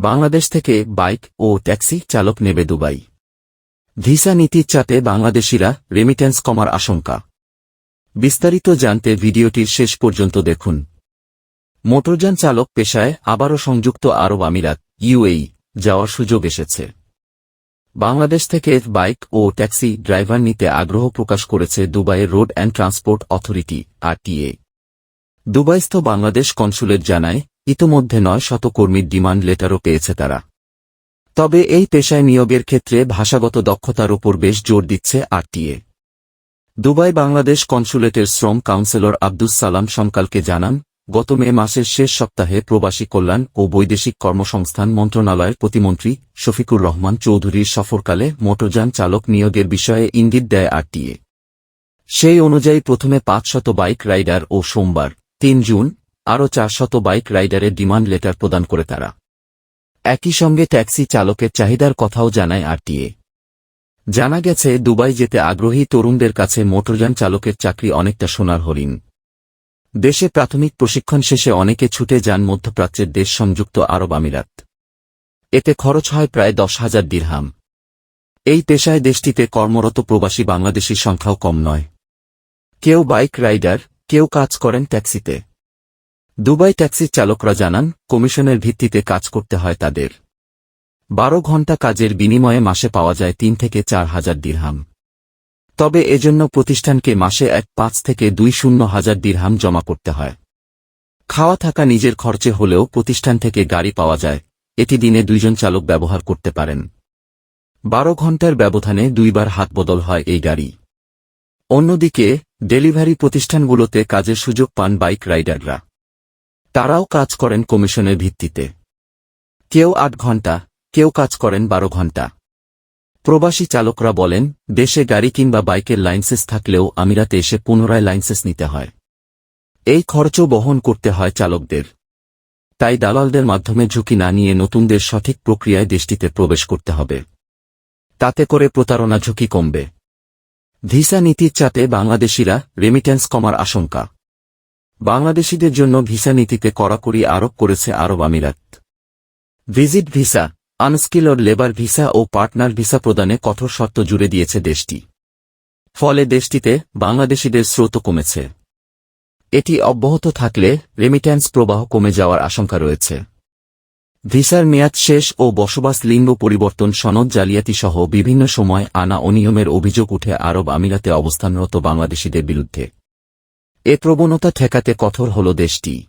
বাংলাদেশ থেকে বাইক ও ট্যাক্সি চালক নেবে দুবাই। ভিসা নীতির চাপে বাংলাদেশিরা রেমিটেন্স কমার আশঙ্কা। বিস্তারিত জানতে ভিডিওটির শেষ পর্যন্ত দেখুন। মোটরযান চালক পেশায় আবারও সংযুক্ত আরব আমিরাত ইউএই যাওয়ার সুযোগ এসেছে। বাংলাদেশ থেকে বাইক ও ট্যাক্সি ড্রাইভার নিতে আগ্রহ প্রকাশ করেছে দুবাইয়ের road and transport authority, RTA. দুবাইস্থ Bangladesh consulate জানায় ইতোমধ্যে নয় শত কর্মীর ডিমান্ড লেটারও পেয়েছে তারা। তবে এই পেশায় নিয়োগের ক্ষেত্রে ভাষাগত দক্ষতার উপর বেশ জোর দিচ্ছে আরটিএ। দুবাই বাংলাদেশ কনসুলেটের শ্রম কাউন্সিলর আব্দুস সালাম সনকালকে জানান, গত মে মাসের শেষ সপ্তাহে প্রবাসী কল্যাণ ও বৈদেশিক কর্মসংস্থান মন্ত্রণালয়ের প্রতিমন্ত্রী শফিকুর রহমান চৌধুরীর সফরকালে মোটরযান চালক নিয়োগের বিষয়ে ইঙ্গিত দেয় আরটিএ। সেই অনুযায়ী প্রথমে পাঁচশত বাইক রাইডার ও সোমবার, তিন জুন আরও চারশত বাইক রাইডারের ডিমান্ড লেটার প্রদান করে তারা। একই সঙ্গে ট্যাক্সি চালকের চাহিদার কথাও জানায় আরটিএ। জানা গেছে, দুবাই যেতে আগ্রহী তরুণদের কাছে মোটরযান চালকের চাকরি অনেকটা সোনার হরিণ। দেশে প্রাথমিক প্রশিক্ষণ শেষে অনেকে ছুটে যান মধ্যপ্রাচ্যের দেশ সংযুক্ত আরব আমিরাত। এতে খরচ হয় প্রায় দশ হাজার দিরহাম। এই পেশায় দেশটিতে কর্মরত প্রবাসী বাংলাদেশির সংখ্যাও কম নয়। কেউ বাইক রাইডার, কেউ কাজ করেন ট্যাক্সিতে। দুবাই ট্যাক্সির চালকরা জানান, কমিশনের ভিত্তিতে কাজ করতে হয় তাদের। বারো ঘণ্টা কাজের বিনিময়ে মাসে পাওয়া যায় তিন থেকে চার হাজার দিরহাম। তবে এজন্য প্রতিষ্ঠানকে মাসে এক পাঁচ থেকে দুই শূন্য হাজার দিরহাম জমা করতে হয়। খাওয়া থাকা নিজের খরচে হলেও প্রতিষ্ঠান থেকে গাড়ি পাওয়া যায়, এটি দিনে দুইজন চালক ব্যবহার করতে পারেন। বারো ঘণ্টার ব্যবধানে দুইবার হাত বদল হয় এই গাড়ি। অন্যদিকে, ডেলিভারি প্রতিষ্ঠানগুলোতে কাজের সুযোগ পান বাইক রাইডাররা। তারাও কাজ করেন কমিশনের ভিত্তিতে। কেউ আট ঘণ্টা, কেউ কাজ করেন বারো ঘণ্টা। প্রবাসী চালকরা বলেন, দেশে গাড়ি কিংবা বাইকের লাইসেন্স থাকলেও আমিরাতে এসে পুনরায় লাইসেন্স নিতে হয়। এই খরচ বহন করতে হয় চালকদের। তাই দালালদের মাধ্যমে ঝুঁকি না নিয়ে নতুনদের সঠিক প্রক্রিয়ায় দেশটিতে প্রবেশ করতে হবে। তাতে করে প্রতারণা ঝুঁকি কমবে। ভিসা নীতির চাপে বাংলাদেশিরা রেমিটেন্স কমার আশঙ্কা। বাংলাদেশিদের জন্য ভিসা নীতিতে কড়াকড়ি আরোপ করেছে আরব আমিরাত। Visit visa, unskilled labour visa ও পার্টনার ভিসা প্রদানে কঠোর শর্ত জুড়ে দিয়েছে দেশটি। ফলে দেশটিতে বাংলাদেশিদের স্রোত কমেছে। এটি অব্যাহত থাকলে রেমিট্যান্স প্রবাহ কমে যাওয়ার আশঙ্কা রয়েছে। ভিসার মেয়াদ শেষ ও বসবাস লিঙ্গ পরিবর্তন সনদ জালিয়াতি সহ বিভিন্ন সময় আনা অনিয়মের অভিযোগ উঠে আরব আমিরাতে অবস্থানরত বাংলাদেশিদের বিরুদ্ধে। এ প্রবণতা ঠেকাতে কঠোর হল দেশটি।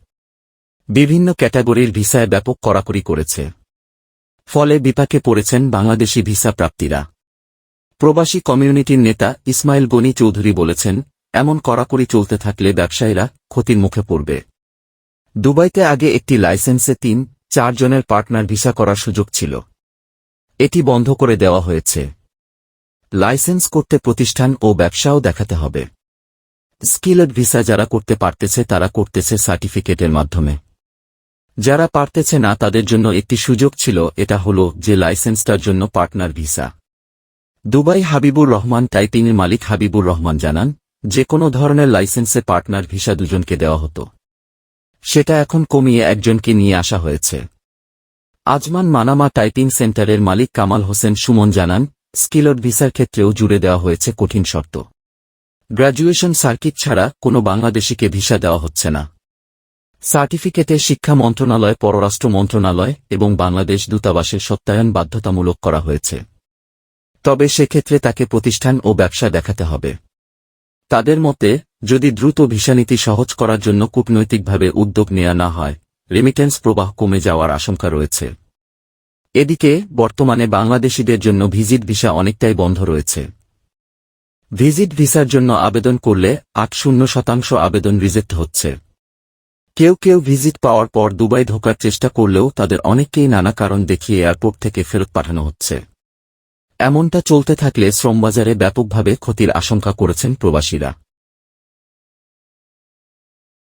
বিভিন্ন ক্যাটাগরির ভিসায় ব্যাপক কড়াকড়ি করেছে। ফলে বিপাকে পড়েছেন বাংলাদেশি ভিসা প্রাপ্তিরা। প্রবাসী কমিউনিটির নেতা ইসমাইল গনি চৌধুরী বলেছেন, এমন কড়াকড়ি চলতে থাকলে ব্যবসায়ীরা ক্ষতির মুখে পড়বে। দুবাইতে আগে একটি লাইসেন্সে তিন চারজনের পার্টনার ভিসা করার সুযোগ ছিল। এটি বন্ধ করে দেওয়া হয়েছে। লাইসেন্স করতে প্রতিষ্ঠান ও ব্যবসাও দেখাতে হবে। স্কিলড ভিসা যারা করতে পারতেছে, তারা করতেছে সার্টিফিকেটের মাধ্যমে। যারা পারতেছে না, তাদের জন্য একটি সুযোগ ছিল, এটা হল যে লাইসেন্সটার জন্য partner visa. Dubai Habibur Rahman টাইপিংয়ের মালিক হাবিবুর রহমান জানান, যে কোনো ধরনের লাইসেন্সে পার্টনার ভিসা দুজনকে দেওয়া হতো। সেটা এখন কমিয়ে একজনকে নিয়ে আসা হয়েছে। আজমান মানামা টাইপিং সেন্টারের মালিক কামাল হোসেন সুমন জানান স্কিলড ভিসার ক্ষেত্রেও জুড়ে দেওয়া হয়েছে কঠিন শর্ত। গ্র্যাজুয়েশন সার্কিট ছাড়া কোনো বাংলাদেশিকে ভিসা দেওয়া হচ্ছে না। সার্টিফিকেটে শিক্ষা মন্ত্রণালয়, পররাষ্ট্র মন্ত্রণালয় এবং বাংলাদেশ দূতাবাসের সত্যায়ন বাধ্যতামূলক করা হয়েছে। তবে সেক্ষেত্রে তাকে প্রতিষ্ঠান ও ব্যবসা দেখাতে হবে। তাদের মতে, যদি দ্রুত ভিসানীতি সহজ করার জন্য কূটনৈতিকভাবে উদ্যোগ নেওয়া না হয় রেমিটেন্স প্রবাহ কমে যাওয়ার আশঙ্কা রয়েছে। এদিকে, বর্তমানে বাংলাদেশিদের জন্য ভিজিট ভিসা অনেকটাই বন্ধ রয়েছে। ভিজিট ভিসার জন্য আবেদন করলে আট শূন্য শতাংশ আবেদন রিজেক্ট হচ্ছে। কেউ কেউ ভিজিট পাওয়ার পর দুবাই ঢোকার চেষ্টা করলেও তাদের অনেককেই নানা কারণ দেখিয়ে এয়ারপোর্ট থেকে ফেরত পাঠানো হচ্ছে। এমনটা চলতে থাকলে শ্রমবাজারে ব্যাপকভাবে ক্ষতির আশঙ্কা করেছেন প্রবাসীরা।